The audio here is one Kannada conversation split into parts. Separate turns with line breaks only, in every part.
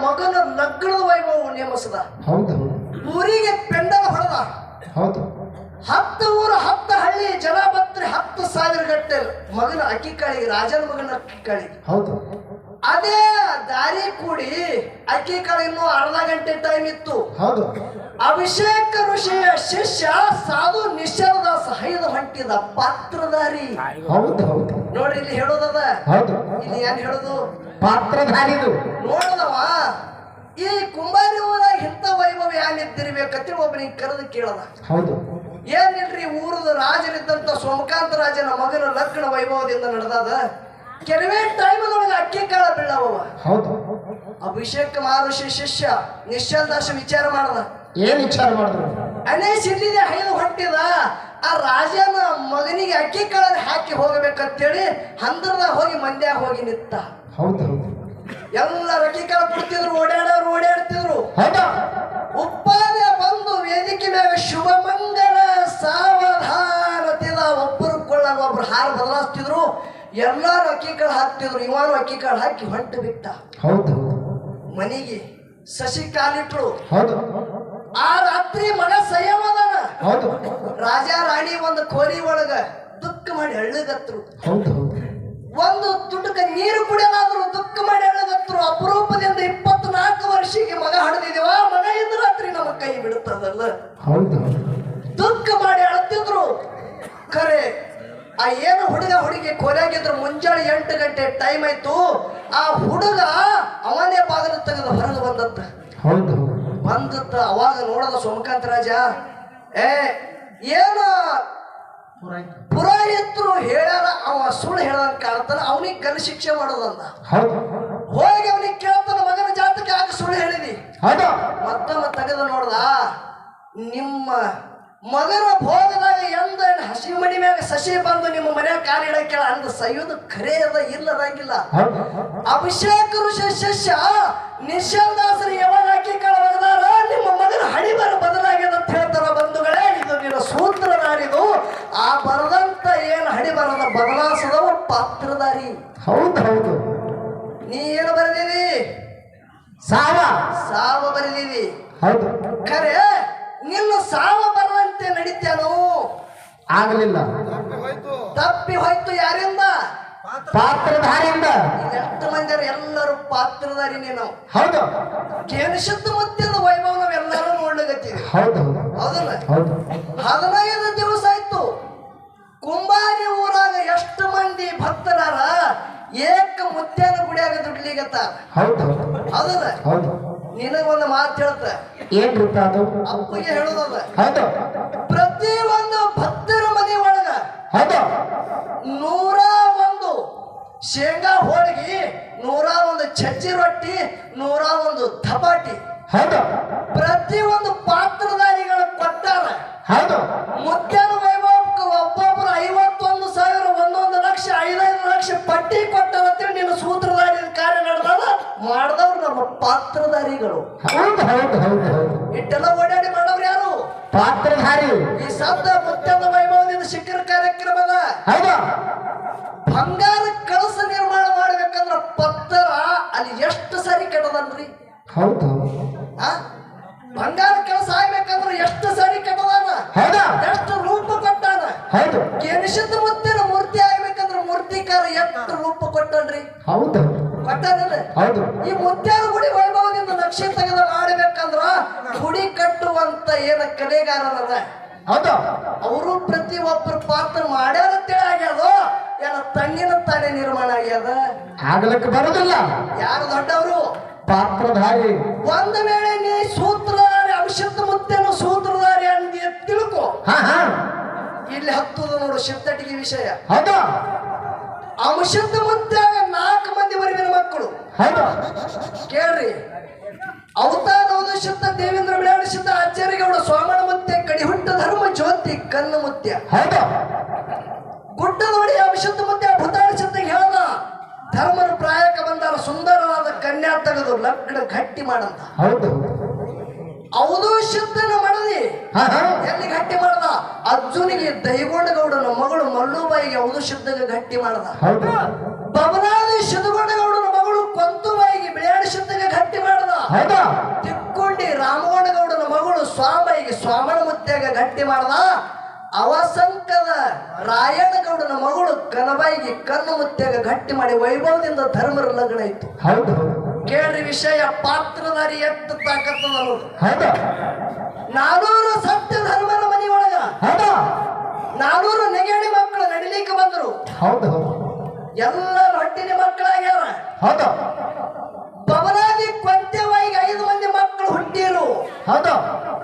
ಮಗನ ಲಗ್ನದ ವೈಭವ ನೇಮಿಸದ
ಹೌದು.
ಊರಿಗೆ ಪೆಂಡಲ ಹೊಡೆದ.
ಹೌದು.
ಹತ್ತು ಊರು ಹತ್ತು ಹಳ್ಳಿ ಜನ ಬತ್ರಿ ಹತ್ತು ಸಾವಿರ ಗಟ್ಟೆ ಮಗನ ಅಕ್ಕಿ ಕಾಳಿ ರಾಜನ ಮಗನ ಅಕ್ಕಿ ಕಾಳಿಗೆ
ಹೌದು.
ಅದೇ ದಾರಿ ಕೂಡಿ ಅಕ್ಕಿ ಕಾಳಿ ಇನ್ನೂ ಅರ್ಧ ಗಂಟೆ ಟೈಮ್ ಇತ್ತು.
ಹೌದು.
ಅಭಿಷೇಕ ಋಷಿಯ ಶಿಷ್ಯ ಸಾಧು ನಿಶ್ಚಲದ ಸಹಾಯದ ಹೊಂಟಿದ ಪಾತ್ರಧಾರಿ.
ಹೌದು ಹೌದು.
ನೋಡ್ರಿ ಇಲ್ಲಿ ಹೇಳೋದದ.
ಹೌದು.
ಇಲ್ಲಿ ಏನ್ ಹೇಳೋದು?
ಪಾತ್ರಧಾರಿದು.
ನೋಡದವ ಈ ಕುಂಬಾರಿ ಊರಾಗ ಇಂಥ ವೈಭವ ಏನಿದ್ದಿರ್ಬೇಕಂತೇಳಿ ಒಬ್ಬನಿಗೆ ಕರೆದು ಕೇಳದ.
ಹೌದು.
ಏನಿಲ್ರಿ ಊರದ ರಾಜನಿದ್ದಂತ ಸೋಮಕಾಂತ ರಾಜನ ಮಗನ ಲಗ್ನ ವೈಭವದಿಂದ ನಡೆದಾದ. ಕೆಲವೇ ಟೈಮದೊಳಗೆ ಅಕ್ಕಿ ಕಾಳ ಬೀಳವ
ಹೌದು.
ಅಭಿಷೇಕ್ ಮಹರ್ಷಿ ಶಿಷ್ಯ ನಿಶ್ಚಲದಾಸ ವಿಚಾರ ಮಾಡದ.
ಏನ್ ವಿಚಾರ ಮಾಡಿದ್ರು?
ಅನೇ ಸಿದ್ದಿದೆ ಹೈದು ಹೊಟ್ಟಿದ. ಆ ರಾಜನ ಮಗನಿಗೆ ಅಕ್ಕಿ ಕಾಳ ಹಾಕಿ ಹೋಗಬೇಕಂತೇಳಿ ಹಂದ್ರದಾಗ ಹೋಗಿ ಮಂದ್ಯಾಗ ಹೋಗಿ ನಿತ್ತ.
ಹೌದು. ಹೌದು
ಎಲ್ಲರ ಬಿಡ್ತಿದ್ರು ಓಡಾಡೋರು ಓಡಾಡ್ತಿದ್ರು. ಉಪ್ಪಾದೆ ಬಂದು ವೇದಿಕೆ ಮೇಲೆ ಶುಭ ಮಂಗಳ ಸಾವಧಾನತಿದ ಒಬ್ಬರು ಕೊಳ್ಳಾಗ ಒಬ್ರು ಹಾರ ಬದಲಾಸ್ತಿದ್ರು ಎಲ್ಲಾರು ಅಕ್ಕಿ ಕಾಳು ಹಾಕ್ತಿದ್ರು ಇವಾನು ಅಕ್ಕಿ ಕಾಳು ಹಾಕಿ ಹೊಂಟು ಬಿಟ್ಟ.
ಹೌದು.
ಮನೆಗೆ ಸಸಿ ಕಾಲಿಟ್ರು.
ಹೌದು.
ಆ ರಾತ್ರಿ ಮಗ ಸಂಯಮದಾನ.
ಹೌದು.
ರಾಜ ರಾಣಿ ಒಂದು ಕೋರಿ ಒಳಗ ದುಃಖ ಮಾಡಿ ಹಳ್ಳಗತ್ರು.
ಹೌದು.
ಒಂದು ತುಟುಕ ನೀರು ಕುಡಿಯಲಾದ್ರು ದುಃಖ ಮಾಡಿ ಹೇಳದತ್ರು ಅಪರೂಪದಿಂದ ಇಪ್ಪತ್ನಾಲ್ಕು ವರ್ಷಕ್ಕೆ ಮಗ ಹಡಿದಿದೀವ ಮಗ ಇದ್ರ ರಾತ್ರಿ ನಮ್ಮ ಕೈ ಬಿಡುತ್ತದಲ್ಲ. ದುಃಖ ಮಾಡಿ ಅಳತಿದ್ರು. ಖರೆ ಆ ಏನು ಹುಡುಗ ಹುಡುಗಿ ಕೊನೆಗಿದ್ರು ಮುಂಜಾನೆ ಎಂಟು ಗಂಟೆ ಟೈಮ್ ಆಯ್ತು. ಆ ಹುಡುಗ ಅವನೇ ಬಾಗಿಲು ತೆಗೆದು ಹೊರಗೆ ಬಂದತ್ತ ಬಂದತ್ತ ಅವಾಗ ನೋಡದ ಸೋಮಕಾಂತ ರಾಜ. ಏ ಏನು ಪುರೋಹಿತರು ಹೇಳ್ಯಾರ ಅವ ಸುಳ್ಳು ಹೇಳಂತ ಕಾಣ್ತಾನ ಅವನಿಗೆ ಕಲ್ ಶಿಕ್ಷೆ ಮಾಡೋದಂತ
ಹೌದು.
ಹೋಗಿ ಅವನಿಗೆ ಕೇಳ್ತಾನ ಮಗನ ಜಾತಕ ಯಾಕೆ ಸುಳ್ಳು ಹೇಳಿದಿ?
ಹೌದು.
ಮತ್ತೊಮ್ಮೆ ತೆಗೆದು ನೋಡ್ದ ನಿಮ್ಮ ಮಗನ ಭೋಗದಾಗ ಎಂದ ಹಸಿ ಮನಿ ಮ್ಯಾಗ ಸಸಿ ಬಂದು ನಿಮ್ಮ ಮನ್ಯಾಗ ಕಾಲು ಇಡಕ್ಕೆ ಅಂದ ಸೈಯೋದು ಖರೇ ಅದ ಇಲ್ಲದಂಗಿಲ್ಲ.
ಹೌದು.
ಅಭಿಷೇಕ ಋಷಿ ಶಿಷ್ಯ ನಿಶ್ಚಲದಾಸರು ಯಾವಾಗ ಹಾಕಿ ಕಳವಗದಾರ ನಿಮ್ಮ ಮಗನ ಹಣಿಬರ ಬದಲಾಗ್ಯದ ಅಂತ ಹೇಳ್ತಾರ ಬಂಧುಗಳೇ ಇದು ನಿನ್ನ ಸೂತ್ರ ನಾಡಿದು ಆ ಬರದಂತ ಏನು ಹಣಿಬರದ ಬದಲಾಸದವ ಪಾತ್ರಧಾರಿ.
ಹೌದು ಹೌದು.
ನೀ ಏನು ಬರೆದಿದಿ?
ಸಾವ.
ಸಾವ ಬರೆದಿದಿ.
ಹೌದು.
ಖರೆ ನಿನ್ನ ಸಾವ ಬರದಂತೆ ನಡೀತೇನು
ಆಗಲಿಲ್ಲ.
ತಪ್ಪಿ ಹೋಯ್ತು ಯಾರಿಂದ?
ಪಾತ್ರಧಾರಿಯಿಂದ.
ಎಷ್ಟು ಮಂದಿರು ಎಲ್ಲರೂ ಪಾತ್ರಧಾರಿ ನೀನು.
ಹೌದು.
ಕೇಳಿಸಿದ್ದು ಮುತ್ತಿನ ವೈಭವ ನಾವೆಲ್ಲರೂ ನೋಡ್ಲಿಕ್ಕೆ
ಹೌದು ಹೌದು.
ಹೌದಲ್ಲ?
ಹೌದು.
ಹದಿನೈದು ಭಕ್ತರಾರ ಏಕ ಮುತ್ಯಾನ ಗುಡಿಯಾಗ ದುಡ್ಲಿಗತ್ತ.
ಹೌದು ಹೌದು.
ಹೌದಲ್ಲ?
ಹೌದು.
ನಿನಗೊಂದು ಮಾತು ಹೇಳುತ್ತ
ಏನ್ ರೂಪ ಅದು?
ಅಪ್ಪಗೆ ಹೇಳೋದಲ್ಲ
ಹೌದು.
ಪ್ರತಿ ಒಂದು ಭಕ್ತರ ಮನೆ ಒಳಗ
ಹೌದು.
ನೂರ ಒಂದು ಶೇಂಗಾ ಹೋಳಿಗೆ ನೂರ ಒಂದು ಚಜ್ಜಿ ರೊಟ್ಟಿ ನೂರ ಒಂದು ಥಪಾಟಿ
ಹೌದು.
ಪ್ರತಿ ಒಂದು ಪಾತ್ರಧಾರಿಗಳು ಕೊಟ್ಟಾರ.
ಹೌದು.
ಮುತ್ಯಾನ ವೈಭವಕ್ಕೆ ಒಬ್ಬೊಬ್ಬರು ಐವತ್ತೊಂದು ಸಾವಿರ ಒಂದೊಂದು ಲಕ್ಷ ಐದೈದು ಲಕ್ಷ ಪಟ್ಟಿ ಕೊಟ್ಟಾರ ಅಂತೇಳಿ ನಿನ್ನ ಸೂತ್ರಧಾರಿ ಕಾರ್ಯ ನಡೆದದ? ಮಾಡಿದವ್ರು ನಮ್ಮ ಪಾತ್ರಧಾರಿಗಳು.
ಹೌದು ಹೌದು ಹೌದು ಹೌದು.
ಇಟ್ಟೆಲ್ಲ ಓಡಾಡಿ ಮಾಡೋರು ಯಾರು?
ಪಾತ್ರಧಾರಿ.
ಈ ಶಬ್ದ ಮುತ್ಯಾನ ವೈಭವದಿಂದ ಶಿಖರ ಕಾರ್ಯಕ್ರಮದ
ಹೌದು.
ಬಂಗಾರ ಕಳಸ ನಿರ್ಮಾಣ ಮಾಡ್ಬೇಕಂದ್ರ ಪತ್ರ ಅಲ್ಲಿ ಎಷ್ಟು ಸಾರಿ ಕೆಟ್ಟದನ್ರಿ
ಹೌದು.
ಆ? ಬಂಗಾರ ಕೆಲಸ ಆಗ್ಬೇಕಂದ್ರ ಎಷ್ಟು ಸಾರಿ ಕೆಟ್ಟದಾನ?
ಹೌದು.
ಎಷ್ಟು ರೂಪ ಕೊಟ್ಟಾನ?
ಹೌದು.
ಮತ್ತೆ ಮೂರ್ತಿ ಆಗ್ಬೇಕಂದ್ರ ಮೂರ್ತಿಕಾರ ಎಷ್ಟು ರೂಪ ಕೊಟ್ಟನ್ರಿ
ಹೌದು.
ಕೊಟ್ಟಾನಲ್ಲ
ಹೌದು.
ಈ ಮುತ್ಯಾದ ಗುಡಿ ವೈಭವದಿಂದ ನಕ್ಷೆ ತೆಗೆದ ಮಾಡಬೇಕಂದ್ರ ಗುಡಿ ಕಟ್ಟುವಂತ ಏನ ಕಲೆಗಾರನದ
ಹೌದು.
ಅವರು ಪ್ರತಿ ಒಬ್ಬರು ಪಾತ್ರ ಮಾಡ್ಯಾರ ಅಂತ ಆಗ್ಯಾದ. ಏನ ತಣ್ಣಿನ ತಾನೇ ನಿರ್ಮಾಣ ಆಗ್ಯದ.
ಆಗ್ಲಕ್ಕೆ ಬರುದಿಲ್ಲ.
ಯಾರು ದೊಡ್ಡವರು?
ಪಾತ್ರಧಾರಿ.
ಒಂದು ವೇಳೆ ನೀ ಸೂತ್ರಧಾರಿ ಅಂಶದ ಮುತ್ತೇನು ಸೂತ್ರಧಾರಿ ಅಂತ ತಿಳ್ಕೊ. ಇಲ್ಲಿ ಹತ್ತುದು ನೋಡು ಶಿಫ್ಟಿಗೆ ವಿಷಯ.
ಹೌದು.
ಅವಿಶುದ್ಧ ಮುತ್ಯಾಗ ನಾಲ್ಕು ಮಂದಿ ಬರುವಿನ ಮಕ್ಕಳು. ಕೇಳ್ರಿ. ಅವತಾರ ಶುದ್ಧ ದೇವೇಂದ್ರ ಬಿಡಾಣ ಶುದ್ಧ ಆಚಾರ್ಯಗೌಡ ಸ್ವಾಮಣ ಮುತ್ಯ ಕಡಿಹುಟ್ಟ ಧರ್ಮ ಜ್ಯೋತಿ ಕಣ್ಣು ಮುತ್ಯ ಗುಡ್ಡದ ಒಡಿ ಅವಿಶುದ್ಧ ಮುತ್ಯ ಭೂತಾಳ ಶುದ್ಧ ಹೇಳ ಧರ್ಮನ ಪ್ರಾಯಕ ಬಂದಾರ ಸುಂದರವಾದ ಕನ್ಯಾ ತೆಗೆದು ಲಗ್ನ ಗಟ್ಟಿ ಮಾಡಂತ.
ಹೌದು.
ಅವದು ಶುದ್ಧನ ಮಾಡದಿ. ಎಲ್ಲಿ ಗಟ್ಟಿ ಮಾಡ್ದ? ಅರ್ಜುನಿಗೆ ದೈಗೊಂಡಗೌಡನ ಮಗಳು ಮಲ್ಲುಬಾಯಿಗೆ ಅವನು ಶುದ್ಧಗೆ ಗಟ್ಟಿ ಮಾಡ್ದ.
ಹೌದು.
ಬಬನಾದಿ ಶುದ್ಧಗೊಂಡಗೌಡನ ಮಗಳು ಕೊಂತುಬಾಯಿಗೆ ಬಿಳಿಯಾಡಿ ಶುದ್ಧಗೆ ಗಟ್ಟಿ ಮಾಡ್ದ.
ತಿಕ್ಕೊಂಡಿ
ತಿಕ್ಕೊಂಡಿ ರಾಮಗೌಡನ ಮಗಳು ಸ್ವಾಮಿಗೆ ಸ್ವಾಮನ ಮುತ್ಯಾಗ ಗಟ್ಟಿ ಮಾಡ್ದ. ಅವಸಂಕದ ರಾಯಣಗೌಡನ ಮಗಳು ಕನಬಾಯಿಗೆ ಕಣ್ಣು ಮುತ್ಯಾಗ ಗಟ್ಟಿ ಮಾಡಿ ವೈಭವದಿಂದ ಧರ್ಮರ ಲಗ್ನ ಇತ್ತು.
ಹೌದು.
ಕೇಳ್ರಿ ವಿಷಯ ಪಾತ್ರಧಾರಿ ಎತ್ತ ತಾಕತ್ತದ ಅನ್ನೋದು
ಹೌದಾ?
ನಾನೂರು ಸತ್ಯ ಧರ್ಮನ ಮನೆಯೊಳಗ
ಹೌದಾ?
ನಾನೂರು ನೆಗಡಿ ಮಕ್ಕಳು ನಡಿಲಿಕ್ಕೆ ಬಂದರು.
ಹೌದು ಹೌದು.
ಎಲ್ಲರ ಹೊಟ್ಟಿನ ಮಕ್ಕಳಾಗ್ಯಾರ.
ಹೌದಾ.
ಬಬಲಾದಿ ಕೊಂತೆವಾಯಿಗೆ ಐದು ಮಂದಿ ಮಕ್ಕಳು ಹುಟ್ಟಿರು.
ಹೌದಾ.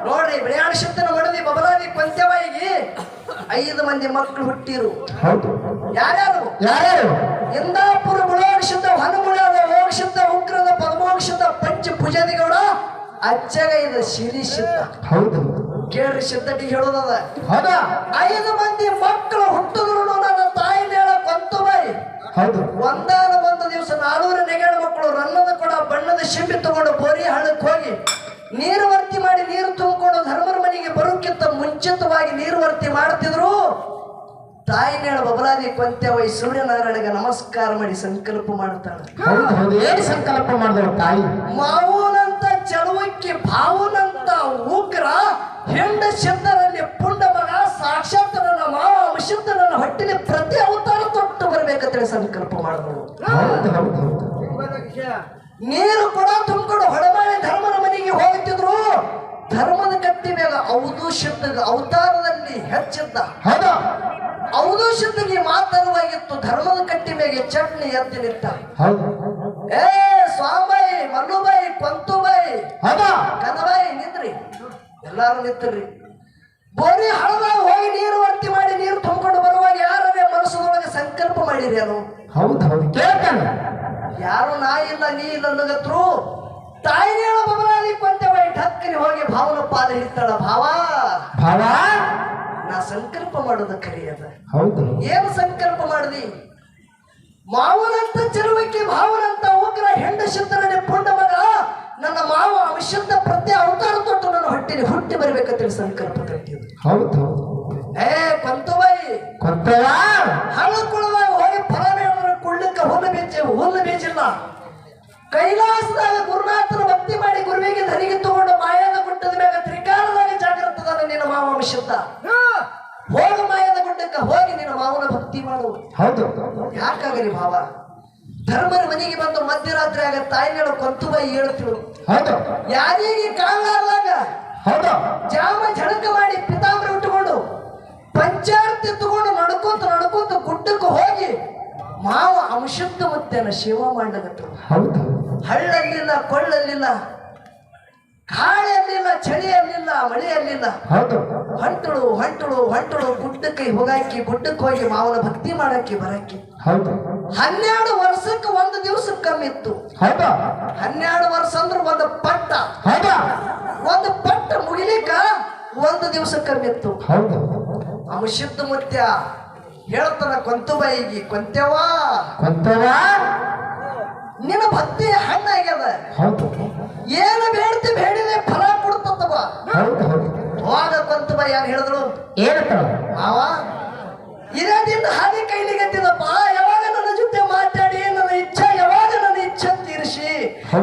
ನೋಡ್ರಿ ಬಿಳಿಯಾಣ ಶಕ್ತನ ಮಡದಿ ಬಬಲಾದಿ ಕೊಂತ್ಯವಾಗಿ ಐದು ಮಂದಿ ಮಕ್ಕಳು ಹುಟ್ಟಿರು.
ಹೌದು.
ಯಾರ್ಯಾರು?
ಯಾರ್ಯಾರು?
ಇಂದಾಪುರ ಬುಳೋಕ್ಷದ ಹನುಮುಳದ ಮೋಕ್ಷದ ಉಗ್ರದ ಪರಮೋಕ್ಷದ ಪಂಚ ಪೂಜಾದಿಗೌಡ ಅಚ್ಚಗ ಇದು ಶಿರಿ ಸಿದ್ಧ
ಹೌದು.
ಕೇಳ್ರಿ ಸಿದ್ಧಟಿ ಹೇಳೋದದ.
ಹೌದಾ?
ಐದು ಮಂದಿ ಮಕ್ಕಳು ಹುಟ್ಟಿದ್ರು ನನ್ನ ತಾಯಿ ಒಂದು ಬಾಯಿ
ಹೌದು.
ಒಂದಾದ ಒಂದು ದಿವಸ ನಾಲ್ವರು ನೆಗೆಡ ಮಕ್ಕಳು ರನ್ನದ ಕೂಡ ಬಣ್ಣದ ಶಿಂಬಿ ತಗೊಂಡು ಬೋರಿ ಹಳ್ಳಕ್ಕೆ ಹೋಗಿ ನೀರು ವರ್ತಿ ಮಾಡಿ ನೀರು ತುಂಬಿಕೊಂಡು ಧರ್ಮರ ಮನೆಗೆ ಬರೋಕ್ಕಿಂತ ಮುಂಚಿತವಾಗಿ ನೀರು ವರ್ತಿ ಮಾಡ್ತಿದ್ರು. ತಾಯಿ ನೇಳ ಬಬಲಾದಿ ಕೊಂತ್ಯವೈ ಸೂರ್ಯನಾರಾಯಣಗೆ ನಮಸ್ಕಾರ ಮಾಡಿ ಸಂಕಲ್ಪ ಮಾಡ್ತಾಳೆ.
ಏನು ಸಂಕಲ್ಪ ಮಾಡಿದಳು ತಾಯಿ?
ಮಾವುನಂತ ಚಳುವಕ್ಕೆ ಭಾವನಂತ ಉಗ್ರ ಹೆಂಡ ಶಬ್ದರಲ್ಲಿ ಪುಂಡ ಮಗ ಸಾಕ್ಷಾತ್ ನನ್ನ ಮಾವ ಅಂಶದ ನನ್ನ ಹೊಟ್ಟಿನ ಪ್ರತಿ ಅವತಾರ ತೊಟ್ಟು ಬರ್ಬೇಕಂತೇಳಿ ಸಂಕಲ್ಪ ಮಾಡಿದಳು. ನೀರು ಕೂಡ ತುಂಬಿಕೊಂಡು ಹೊಡಮಾಳಿ ಧರ್ಮನ ಮನೆಗೆ ಹೋಗುತ್ತಿದ್ರು ಧರ್ಮದ ಕಟ್ಟಿ ಮೇಲೆ ಶಬ್ದ ಅವತಾರದಲ್ಲಿ ಹೆಚ್ಚಿದ್ದ.
ಹೌದಾ.
ಔದು ಶಬ್ದಗೆ ಮಾತರವಾಗಿತ್ತು ಧರ್ಮದ ಕಟ್ಟಿ ಮೇಲೆ ಚಟ್ನಿ ಎತ್ತಿ ನಿಂತ. ಏ ಸ್ವಾಮಿ ಮಲ್ಲುಬೈ ಪಂತುಬೈ
ಹೌದಾ.
ಕನಬಾಯಿ ನಿಂತ್ರಿ ಎಲ್ಲಾರು ನಿಂತ್ರಿ ಬೋರಿ ಹಳದ ಹೋಗಿ ನೀರು ವರ್ತಿ ಮಾಡಿ ನೀರು ತುಂಬಿಕೊಂಡು ಬರುವಾಗ ಯಾರೇ ಮನಸ್ಸದೊಳಗೆ ಸಂಕಲ್ಪ ಮಾಡಿರಿ ಅದು?
ಹೌದು ಹೌದು. ಕೇಳ್ತಾನೆ.
ಯಾರು ನಾ ಇಲ್ಲ ನೀ ಇಲ್ಲ ಅನ್ನಗತ್ರು ತಾಯಿ ಹೇಳೋ ಬಬಲಾದಿ ಕೊಂತೆವ. ಠಕ್ಕನಿ ಹೋಗಿ ಭಾವನ ಪಾದ ಹಿಡ್ತಾಳ. ಭಾವ.
ಭಾವ.
ನಾ ಸಂಕಲ್ಪ ಮಾಡೋದು ಕರಿಯದ
ಹೌದು.
ಏನು ಸಂಕಲ್ಪ ಮಾಡಿದಿ? ಮಾವನಂತ ಚರುವಕ್ಕೆ ಭಾವನಂತ ಉಗ್ರ ಹೆಂಡ ಶುದ್ಧನೇ ಪುಂಡ ಮಗ ನನ್ನ ಮಾವ ಅವಿಶುದ್ಧ ಪ್ರತಿ ಅವತಾರ ತೊಟ್ಟು ನನ್ನ ಹೊಟ್ಟಿನ ಹುಟ್ಟಿ ಬರ್ಬೇಕಂತೇಳಿ ಸಂಕಲ್ಪ ಕಟ್ಟಿದ್ರು
ಹೌದು.
ಏ ಕೊಂತವೈ
ಕೊಂತವ
ಹಳ್ಳ ಕುಳದಾಗ ಹೋಗಿ ಫಲ ಕುಳ್ಳಕ್ಕೆ ಹುಲ್ಲು ಬೀಜ ಹುಲ್ಲು ಬೀಜಿಲ್ಲ ಕೈಲಾಸದಾಗ ಗುರುನಾಥನ ಭಕ್ತಿ ಮಾಡಿ ಗುರುವಿಗೆ ಧನಿಗೆ ತಗೊಂಡು ಮಾಯದ ಗುಟ್ಟದ ಮ್ಯಾಗ ತ್ರಿಕಾಲದಾಗ ಜಾಗೃತದಾನ ನಿನ್ನ ಮಾವ ಶಬ್ದ ಹೋಗ ಮಾಯದ ಗುಡ್ಡಕ್ಕ ಹೋಗಿ ನಿನ್ನ ಮಾವನ ಭಕ್ತಿ ಮಾಡು.
ಹೌದು.
ಯಾಕಾಗಲಿ ಭಾವ ಧರ್ಮನ ಮನೆಗೆ ಬಂದು ಮಧ್ಯರಾತ್ರಿ ಆಗ ತಾಯಿಗಳು ಕೊಂತುಬಾಯಿ ಹೇಳ್ತಿಳು
ಹೌದು.
ಯಾರಿಗೆ ಕಾಣಲಾರ್ದಾಗ
ಹೌದು.
ಜಾಮ ಝಳಕ ಮಾಡಿ ಪಿತಾಂಬರ ಉಟ್ಟುಕೊಂಡು ಪಂಚಾರತಿ ತಗೊಂಡು ನಡ್ಕೊಂತ ನಡ್ಕೊಂತ ಗುಡ್ಡಕ್ಕೆ ಹೋಗಿ ಮಾವ ಅಂಶುದ್ಧ ಮುತ್ತೆನ ಶಿವ ಮಾಡಗತ್ತರು
ಹೌದು.
ಹಳ್ಳಲ್ಲಿಲ್ಲ ಕೊಳ್ಳಲ್ಲಿಲ್ಲ ಗಾಳಿ ಚಳಿಯಲ್ಲಿಲ್ಲ ಚಳಿ ಇರಲಿಲ್ಲ ಮಳೆ ಇರಲಿಲ್ಲ
ಹೌದು.
ಹೊಂಟಳು ಹೊಂಟಳು ಹೊಂಟಳು ಗುಡ್ಡಕ್ಕೆ ಹೋಗಾಕಿ ಗುಡ್ಡಕ್ಕೆ ಹೋಗಿ ಮಾವನ ಭಕ್ತಿ ಮಾಡಕ್ಕೆ ಬರಕ್ಕೆ. ಹನ್ನೆರಡು ವರ್ಷಕ್ಕೆ ಒಂದು ದಿವಸ ಕಮ್ಮಿತ್ತು. ಹನ್ನೆರಡು ವರ್ಷ ಅಂದ್ರೆ ಒಂದು ಪಟ್ಟ. ಒಂದು ಪಟ್ಟ ಮುಗಿಲಿಕ್ಕ ಒಂದು ದಿವಸ ಕಮ್ಮಿತ್ತು.
ಹೌದು.
ಅಂಶುದ್ಧ ಮುತ್ಯ ಹೇಳ್ತಾನ ಕೊಂತುಬಾಯಿಗೆ ಕೊಂತೆವಾ
ಕೊಂತೇವಾ
ನಿನ್ನ ಭಕ್ತಿ ಹಣ್ಣಾಗ್ಯದ.
ಹೌದು.
ಏನು ಬೇಡ್ತಿ ಬೇಡಿದೆ ಫಲ ಕೊಡ್ತತ್ತವ
ಹೌದು ಹೌದು.
ಹೋಗ ಯಾರು ಹೇಳಿದ್ರು?
ಏನಂತ
ಮಾವ ಇದೇ ದಿನ ಹಾದಿ ಕೈಲಿಗತ್ತಿದಪ್ಪ ಯಾವಾಗ ನನ್ನ ಜೊತೆ ಮಾತಾಡಿ ನನ್ನ ಇಚ್ಛೆ ಯಾವಾಗ ನನ್ನ ಇಚ್ಛೆ ತೀರಿಸಿ.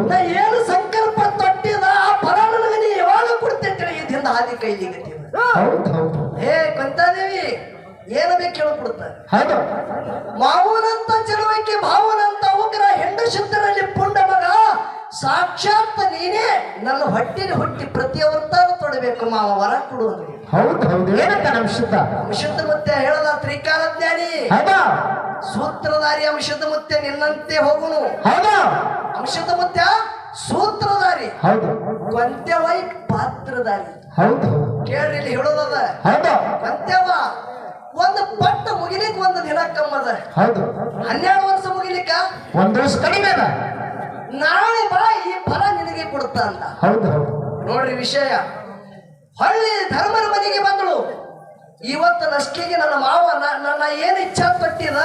ನಾ ಏನು ಸಂಕಲ್ಪ ತೊಟ್ಟಿದ ಆ ಫಲ ನನಗೆ ನೀ ಯಾವಾಗ ಕೊಡ್ತೇನೆ ದಿನ ಹಾದಿ ಕೈಲಿಗತ್ತಿದ
ಹೌದು ಹೌದು.
ಹೇ ಕೊಂತಾದೇವಿ ಏನು ಬೇಕು ಹೇಳ್ಕೊಡ್ತಾರೆ
ಹೌದು.
ಮಾವನಂತ ಚಲುವಕ್ಕೆ ಭಾವನಂತ ಉಗ್ರ ಹೆಂಡ ಮಗ ಸಾಕ್ಷಾತ್ ನೀನೇ ನನ್ನ ಹೊಟ್ಟಿನ ಹುಟ್ಟಿ ಪ್ರತಿ ಅವತಾರ ತೊಡಬೇಕು ಮಾವ ವರ ಕೊಡು
ಹೌದು ಹೌದು. ಏನಂತ ನಮ್ಮ ಶುದ್ಧ?
ಅಂಶದ ಮುತ್ತೆ ಹೇಳದ ತ್ರಿಕಾಲ ಜ್ಞಾನಿ
ಹೌದು?
ಸೂತ್ರಧಾರಿ ಅಂಶದ ಮತ್ತೆ ನಿನ್ನಂತೆ ಹೋಗುನು.
ಹೌದಾ?
ಅಂಶದ ಮತ್ತೆ ಸೂತ್ರಧಾರಿ.
ಹೌದು.
ಕೊಂತ್ಯವೈ ಪಾತ್ರಧಾರಿ.
ಹೌದು.
ಕೇಳ್ರಿ ಇಲ್ಲಿ ಹೇಳೋದದ.
ಹೌದು.
ಕೊಂತ್ಯವ ಒಂದು ಪಟ್ಟ ಮುಗಿಲಿಕ್ಕೆ ಒಂದು ದಿನ ಕಮ್ಮದ.
ಹೌದು.
ಹನ್ನೆರಡು ವರ್ಷ ಮುಗಿಲಿಕ್ಕ?
ಒಂದು ವರ್ಷ ಕಡಿಮೆ
ನಾಳೆ ಅಂತ
ಹೌದು ಹೌದು.
ನೋಡ್ರಿ ವಿಷಯ. ಹಳ್ಳಿ ಧರ್ಮರ ಮನೆಗೆ ಬಂದಳು. ಇವತ್ತು ನಷ್ಟಿಗೆ ನನ್ನ ಮಾವ ನ- ನನ್ನ ಏನು ಇಚ್ಛಾ ಪಟ್ಟಿದ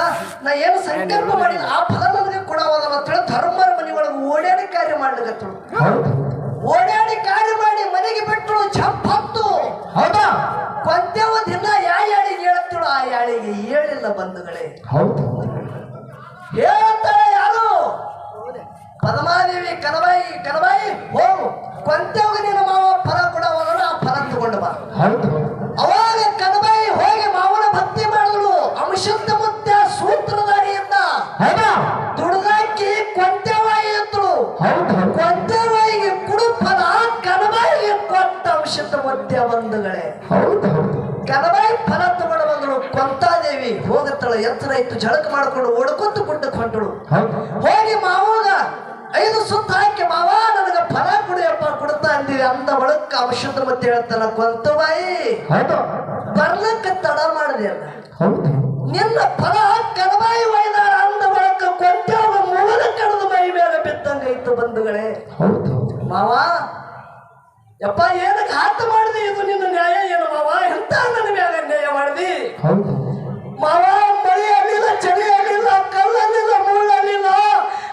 ನಾ ಏನು ಸಂಕಲ್ಪ ಮಾಡಿದ ಆ ಫಲ ನನಗೆ ಕೊಡವಲ್ಲ ಅಂತೇಳಿ ಧರ್ಮರ ಮನೆ ಒಳಗೆ ಓಡಾಡಿ ಕಾರ್ಯ ಮಾಡ್ಲಿಕತ್ತಳು.
ಹೌದು.
ಓಡಾಡಿ ಕಾರ್ಯ ಮಾಡಿ ಮನೆಗೆ ಬಿಟ್ಟಳು ಛಪ್ ಹತ್ತು
ಹೌದಾ?
ಕೊಂತೆವ ದಿನ ಯಾ ಯಾಳಿಗೆ ಹೇಳ್ತಳು ಆ ಯಾಳಿಗೆ ಹೇಳಿಲ್ಲ ಬಂಧುಗಳೇ.
ಹೌದು. ಹೌದು
ಫಲ ತಗೊಂಡು ಬಂದಳು ಕೊಂತಾದೇವಿ ಹೋಗತ್ತಳ ಎತ್ತರ ಇತ್ತು ಜಳಕ ಮಾಡ್ಕೊಂಡು ಒಡ್ಕೊಂತ ಗುಡ್ಡಕ್ಕೆ ಹೊಂಟಳು. ಹೋಗಿ ಮಾವಾಗ ಐದು ಸುತ್ತ ಹಾಕಿ ಮಾವ ನನಗ ಫಲ ಕುಡಿಯಪ್ಪ ಕೊಡ್ತಾ ಅಂದಿವಿ ಅಂದ ಒಳಕ್ಕೆ ಔಷಧ ಮತ್ತೆ ಹೇಳ್ತಾನ ಕೊಂತಬಾಯಿ ಬರ್ಲಕ್ಕ ತಡ ಮಾಡಿದೆ ಅಲ್ಲ ನಿನ್ನ ಫಲ ಕಣಬಾಯಿ ಒಯ್ದಾರ ಅಂದ ಒಳಕ್ಕ ಕೊಂತ ಮೂಲ ಕಡದ ಮೈ ಮೇಲೆ ಇತ್ತು ಬಂಧುಗಳೇ. ಮಾವ ಯಪ್ಪ ಏನಕ್ಕೆ ಹಾತ ಮಾಡಿದೆ ಮಾವ ಮಳೆ ಆಗಲಿಲ್ಲ ಚಳಿ ಆಗಲಿಲ್ಲ ಕಲ್ಲಲ್ಲಿಲ್ಲ ಮುಳ್ಳಲ್ಲಿಲ್ಲ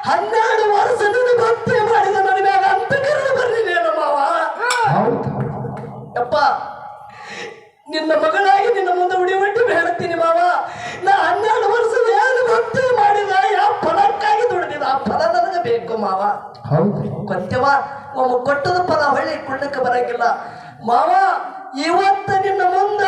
ಹನ್ನೆರಡು ವರ್ಷದಿಂದ ಭಕ್ತಿ ಮಾಡಿದ ನನ್ನ ಮೇಲೆ ಅಂತ ಕರೆದು ಬರ್ಲಿಲ್ಲ ಮಾವ?
ಅಪ್ಪ
ಯಪ್ಪ ನಿನ್ನ ಮಗಳಾಗಿ ನಿನ್ನ ಮುಂದೆ ಉಡಿ ಒಟ್ಟು ಹೇಳ್ತೀನಿ ಮಾವ. ನಾ ಹನ್ನೆರಡು ವರ್ಷದ ಏನು ಭಕ್ತಿ ಮಾಡಿದ ಯಾವ ಫಲಕ್ಕಾಗಿ ದುಡಿದಿದ? ಆ ಫಲ ನನಗೆ ಬೇಕು ಮಾವ. ಕೊಂತೆವ ಒಮ್ಮ ಕೊಟ್ಟದ ಫಲ ಹೊಳ್ಳಿ ಕೊಡ್ಲಿಕ್ಕೆ ಬರಂಗಿಲ್ಲ. ಮಾವ ಇವತ್ತು ನಿನ್ನ ಮುಂದ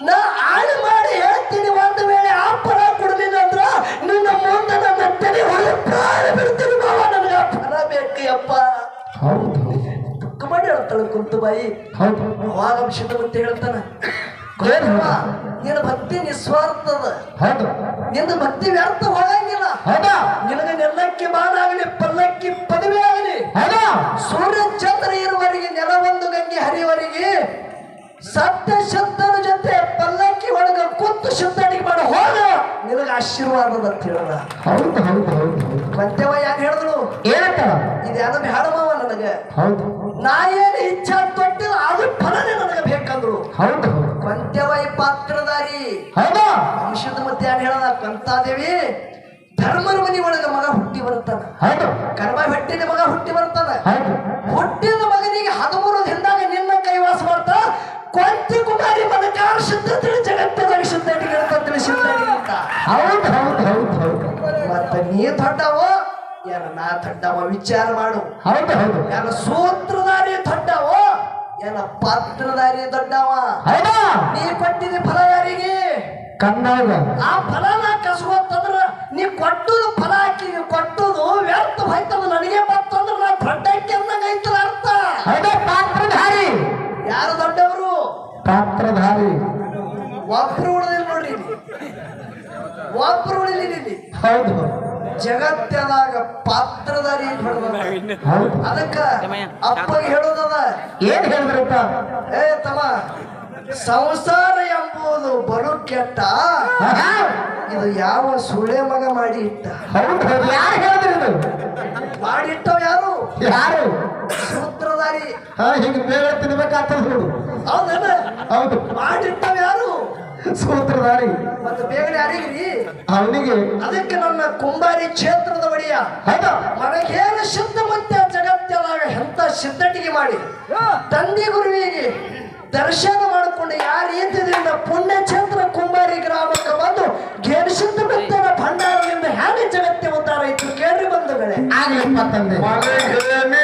ನಾ ಆಳು ಮಾಡಿ ಹೇಳ್ತೀನಿ ಒಂದು ವೇಳೆ ಆ ಫಲ ಕೊಡಲಿಲ್ಲ ಅಂದ್ರ ನಿನ್ನ ಮುಂದೆ ನನ್ನ ತಲೆ ಹೊಳೆ ಪ್ರಾಣ ಬಿಡ್ತೀನಿ ಬಾವ ನನಗೆ. ಆ ಫಲ ಬೇಕು ಅಪ್ಪ
ಹೌದು.
ದುಃಖ ಮಾಡಿ ಹೇಳ್ತಾಳೆ ಕುಂತು ಬಾಯಿ.
ಹೌದು.
ಅವಾಗ ಮತ್ತೆ ಹೇಳ್ತಾನ? ನಿನ್ನ ಭಕ್ತಿ ನಿಸ್ವಾರ್ಥದ
ಹೌದು.
ನಿನ್ನ ಭಕ್ತಿ ವ್ಯರ್ಥ ಹೋಗಂಗಿಲ್ಲ.
ಹೌದಾ.
ನಿನಗೆ ನೆಲ್ಲಕ್ಕಿ ಮಾನಾಗಲಿ ಪಲ್ಲಕ್ಕಿ ಪದವಿ ಆಗಲಿ
ಹೌದಾ.
ಸೂರ್ಯ ಚಂದ್ರ ಇರುವವರಿಗೆ ನೆಲ ಒಂದು ಗಂಗೆ ಹರಿಯುವವರೆಗೆ ಸತ್ಯ ಶಬ್ದನ ಜೊತೆ ಪಲ್ಲಕ್ಕಿ ಒಳಗ ಕುಂತು ಶಬ್ದಡಿಗೆ ಮಾಡಿ ಹೋಗ. ನಿನಗ ಆಶೀರ್ವಾದ ಅಂತ ಹೇಳದ
ಹೌದು ಹೌದು ಹೌದು
ಯಾಕೆ ಹೇಳಿದ್ರು
ಇದು
ಇದ್ಯಾನ ಬೇಡಮವ ನನಗೆ.
ಹೌದು.
ನಾ ಏನು ಇಚ್ಛಾ ತೊಟ್ಟಿಲ್ಲ ಅದು ಫಲನೇ ನನಗೆ ಬೇಕಂದ್ರು.
ಹೌದು
ಪಾತ್ರದಾರಿ ಈ ಪಾತ್ರದಾರಿ
ಹೌದಾ.
ಅಂಶದ ಮತ್ತೆ ಯಾರು ಹೇಳದ? ಕಂತಾದೇವಿ ಧರ್ಮರ ಮನಿ ಒಳಗ ಮಗ ಹುಟ್ಟಿ
ಬರುತ್ತಾನೆ.
ಕರ್ಮ ಬೆಟ್ಟಿನ ಮಗ ಹುಟ್ಟಿ
ಬರುತ್ತಾನೆ.
ಹುಟ್ಟಿದ ಮಗನಿಗೆ ಹದಿಮೂರು ದಿನದಾಗ ನಿನ್ನ ಕೈವಾಸ ಮಾಡ್ತಾ ಕೊಂತಿ ಕುಮಾರಿ ಮನಕಾರ ಜಗತ್ತ ಜಗತ್ತದಾಗ ಶುದ್ಧ ಗೆಳತ ತಿಳಿಸಿದ್ದಾಡಿ ಅಂತ.
ಹೌದು ಹೌದು ಹೌದು ಹೌದು.
ಮತ್ತ ನೀ ದೊಡ್ಡವ ಏನ ನಾ ದೊಡ್ಡವ ವಿಚಾರ ಮಾಡು.
ಹೌದು ಹೌದು.
ಏನ ಸೂತ್ರಧಾರಿ ದೊಡ್ಡವ ಏನ ಪಾತ್ರಧಾರಿ ದೊಡ್ಡವ.
ಹೌದಾ.
ನೀ ಕೊಟ್ಟಿದ ಫಲ ಯಾರಿಗೆ?
ಕನ್ನಡ
ಆ ಫಲನ ಕಸ್ಕೋತಂದ್ರ ನೀ ಕೊಟ್ಟುದು ಫಲ ಹಾಕಿ ಕೊಟ್ಟುದು ವ್ಯರ್ಥ ಹೋಯ್ತದ ನನಗೆ ಬಂತಂದ್ರ ನಾ ದೊಡ್ಡಕ್ಕೆ ಅಂದಂಗ ಐತಲ್ಲ ಅರ್ಥ.
ಹೌದಾ ಪಾತ್ರಧಾರಿ.
ಯಾರು ದೊಡ್ಡವರು?
ಪಾತ್ರಧಾರಿ.
ಒಬ್ರು ಉಳಿದಿಲ್ಲ ನೋಡ್ರಿ ಒಬ್ರು ಉಳಿಲಿಲ್ಲ ಇಲ್ಲಿ.
ಹೌದು.
ಜಗತ್ತದಾಗ ಪಾತ್ರಧಾರಿ ಅದಕ್ಕ ಅಪ್ಪಗೆ ಹೇಳೋದದ.
ಏನ್ ಹೇಳಿದ್ರಪ್ಪ?
ಏ ತಮ್ಮ ಸಂಸಾರ ಎಂಬುದು ಬಲು ಕೆಟ್ಟ ಇದು ಯಾವ ಸುಳೆ ಮಗ ಮಾಡಿ ಇಟ್ಟ?
ಯಾರು ಹೇಳಿದ್ರು ಇದು?
ಮಾಡಿ ಇಟ್ಟವ್ ಯಾರು?
ಯಾರು?
ಸೂತ್ರಧಾರಿ.
ಹಾ ಹಿಂಗ ಬೇರೆ ತಿನ್ಬೇಕಾಗ್ತದ ನೋಡು. ಹೌದು
ಮಾಡಿಟ್ಟವ್ ಯಾರು?
ಸೂತ್ರಧಾರಿ.
ಮತ್ತೆ ಬೇಗ ಯಾರಿಗ್ರಿ
ಅವನಿಗೆ
ಅದಕ್ಕೆ ನನ್ನ ಕುಂಬಾರಿ ಕ್ಷೇತ್ರದ ಒಡೆಯ. ಮನಗೇನು ಶುದ್ಧ ಮತ್ತೆ ಜಗತ್ತದಾಗ ಎಂತ ಸಿದ್ಧಟಿಗೆ ಮಾಡಿ. ತಂದೆ ಗುರುವಿಗೆ ದರ್ಶನ ಮಾಡಿಕೊಂಡು ಯಾವ ರೀತಿಯಿಂದ ಪುಣ್ಯಚಂದ್ರ ಕುಂಬಾರಿ ಗ್ರಾಮಕ್ಕೆ ಬಂದು ಗೆಣಸಿದ್ದ ಬಿತ್ತನ ಭಂಡಾರದಿಂದ ಹೇಗೆ ಜಗತ್ತೆ ಉದ್ದಾರ ಇತ್ತು ಕೇಳ್ರಿ ಬಂಧುಗಳೇ.
ಬೆಳೆ ತಂದೆ
ಮನೆಗೇನೆ